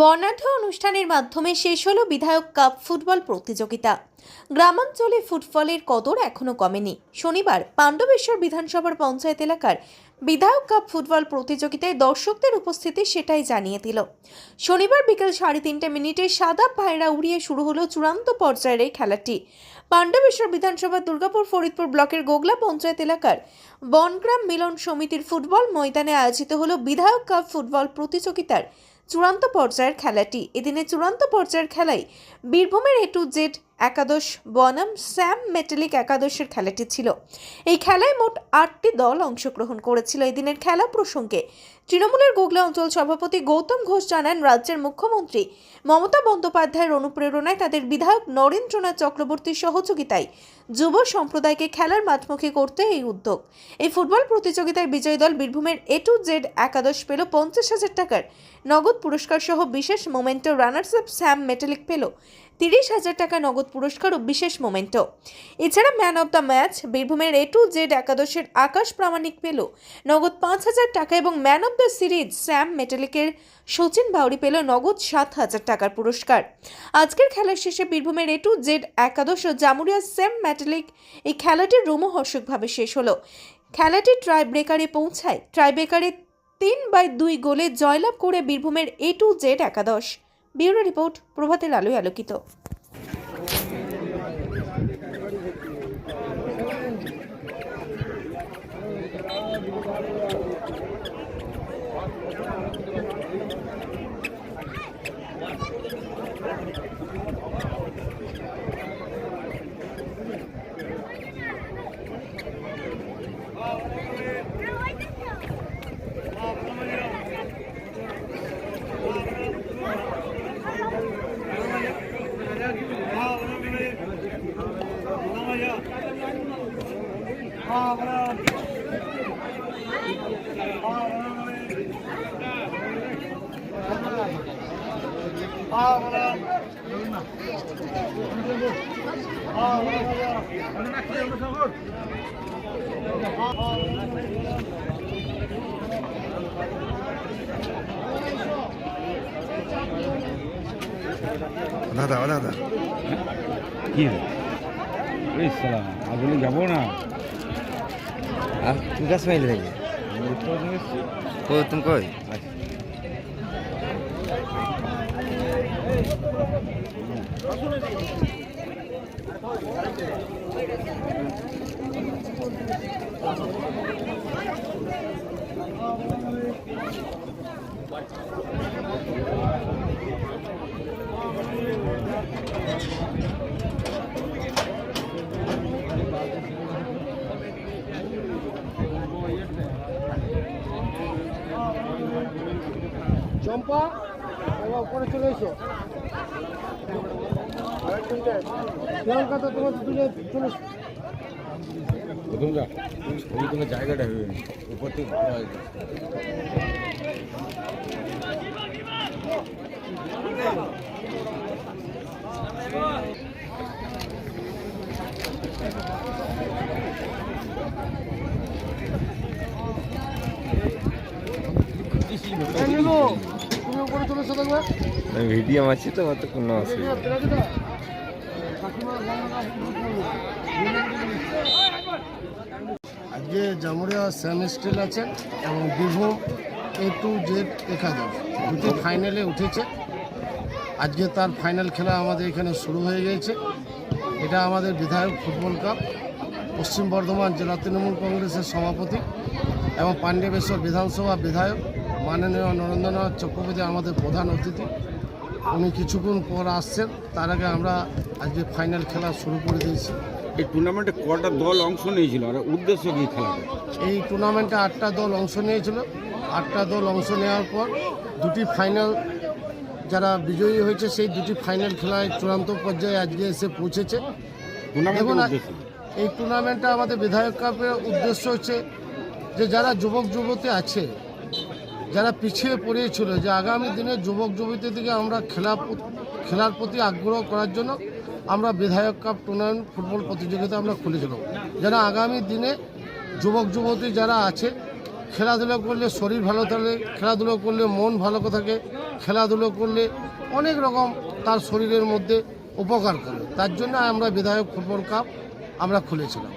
বর্ণাঢ্য অনুষ্ঠানের মাধ্যমে শেষ হলো বিধায়ক কাপ ফুটবল প্রতিযোগিতা। গ্রামাঞ্চলে ফুটবলের কদর এখনও কমেনি। শনিবার পাণ্ডবেশ্বর বিধানসভার পঞ্চায়েত এলাকার বিধায়ক কাপ ফুটবল প্রতিযোগিতায় দর্শকদের উপস্থিতি সেটাই জানিয়ে দিল। শনিবার বিকেল সাড়ে তিনটে মিনিটে সাদা পায়রা উড়িয়ে শুরু হলো চূড়ান্ত পর্যায়ের এই খেলাটি। পাণ্ডবেশ্বর বিধানসভা দুর্গাপুর ফরিদপুর ব্লকের গোগলা পঞ্চায়েত এলাকার বনগ্রাম মিলন সমিতির ফুটবল ময়দানে আয়োজিত হলো বিধায়ক কাপ ফুটবল প্রতিযোগিতার চূড়ান্ত পর্যায়ের খেলাটি। এদিনে চূড়ান্ত পর্যায়ের খেলায় বীরভূমের এ টু জেড একাদশ বনাম স্যাম মেটালিক একাদশের খেলাটি ছিল। এই খেলায় মোট আটটি দল অংশগ্রহণ করেছিল। এই দিনের খেলা প্রসঙ্গে তৃণমূলের গোগলা অঞ্চল সভাপতি গৌতম ঘোষ জানান, রাজ্যের মুখ্যমন্ত্রী মমতা বন্দ্যোপাধ্যায়ের অনুপ্রেরণায় তাদের বিধায়ক নরেন্দ্রনাথ চক্রবর্তীর সহযোগিতায় যুব সম্প্রদায়কে খেলার মাঠমুখী করতে এই উদ্যোগ। এই ফুটবল প্রতিযোগিতায় বিজয়ী দল বীরভূমের এ টু জেড একাদশ পেল পঞ্চাশ হাজার টাকার নগদ পুরস্কার সহ বিশেষ memento runners up Sam Metallic পেল। তিরিশ হাজার টাকা নগদ পুরস্কার ও বিশেষ মোমেন্টো। এছাড়া ম্যান অব দ্য ম্যাচ, বীরভূমের এ টু জেড একাদশের আকাশ প্রামাণিক পেল। নগদ পাঁচ হাজার টাকা এবং man of the series, Sam মেটালিকের সচিন বাউরি পেল নগদ সাত হাজার টাকার পুরস্কার। আজকের খেলার শেষে বীরভূমের এ টু জেড একাদশ ও জামুরিয়া স্যাম মেটালিক এই খেলাটি রোমহর্ষকভাবে শেষ হলো। খেলাটি ট্রাই ব্রেকারে পৌঁছায়। ট্রাই ব্রেকারে তিন বাই দুই গোলে জয়লাভ করে বীরভূমের এ টু জেড একাদশ। ব্যুরো রিপোর্ট প্রভাতের আলোয় আলোকিত। nada, nada. Here. আর বলি যাব না। আর তুমি কাছে মাইলে থাকি তুমি কই Thank you. চম্পা উপরে চলে এসো। প্রিয়াঙ্কা তো তোমার দূরে চলে এসো। প্রথম যা ওই কোনো জায়গাটা উপর থেকে ঘোরা ভিডিও আছে তো মত কোনো অসুবিধা আজকে জামুরিয়া স্যাম স্টিল আছে এবং বীরভূম এ টু জেড একাদশ। দুটি ফাইনালে উঠেছে। আজকে তার ফাইনাল খেলা আমাদের এখানে শুরু হয়ে গিয়েছে এটা আমাদের বিধায়ক ফুটবল কাপ পশ্চিম বর্ধমান জেলা তৃণমূল কংগ্রেসের সভাপতি এবং পাণ্ডবেশ্বর বিধানসভা বিধায়ক। মাননীয় নরেন্দ্রনাথ চক্রবর্তী আমাদের প্রধান অতিথি। উনি কিছুক্ষণ পর আসছেন তার আগে আমরা আজকে ফাইনাল খেলা শুরু করে দিয়েছি। এই টুর্নামেন্টে কটা দল অংশ নিয়েছিল? আর উদ্দেশ্য কি খেলাটা এই টুর্নামেন্টে আটটা দল অংশ নিয়েছিল। আটটা দল অংশ নেওয়ার পর দুটি ফাইনাল যারা বিজয়ী হয়েছে সেই দুটি ফাইনাল খেলায় চূড়ান্ত পর্যায়ে আজকে এসে পৌঁছেছে। এই টুর্নামেন্টটা আমাদের বিধায়ক কাপের উদ্দেশ্য হচ্ছে যে যারা যুবক যুবতী আছে যারা পিছিয়ে পড়িয়েছিল যে আগামী দিনে যুবক যুবতী থেকে আমরা খেলা খেলার প্রতি আগ্রহ করার জন্য আমরা বিধায়ক কাপ টুর্নামেন্ট ফুটবল প্রতিযোগিতা আমরা খুলেছিলাম। যেন আগামী দিনে যুবক যুবতী যারা আছে, খেলাধুলা করলে শরীর ভালো থাকে, খেলাধুলো করলে মন ভালো থাকে, খেলাধুলো করলে অনেক রকম তার শরীরের মধ্যে উপকার করে। তার জন্য আমরা বিধায়ক ফুটবল কাপ আমরা খুলেছিলাম।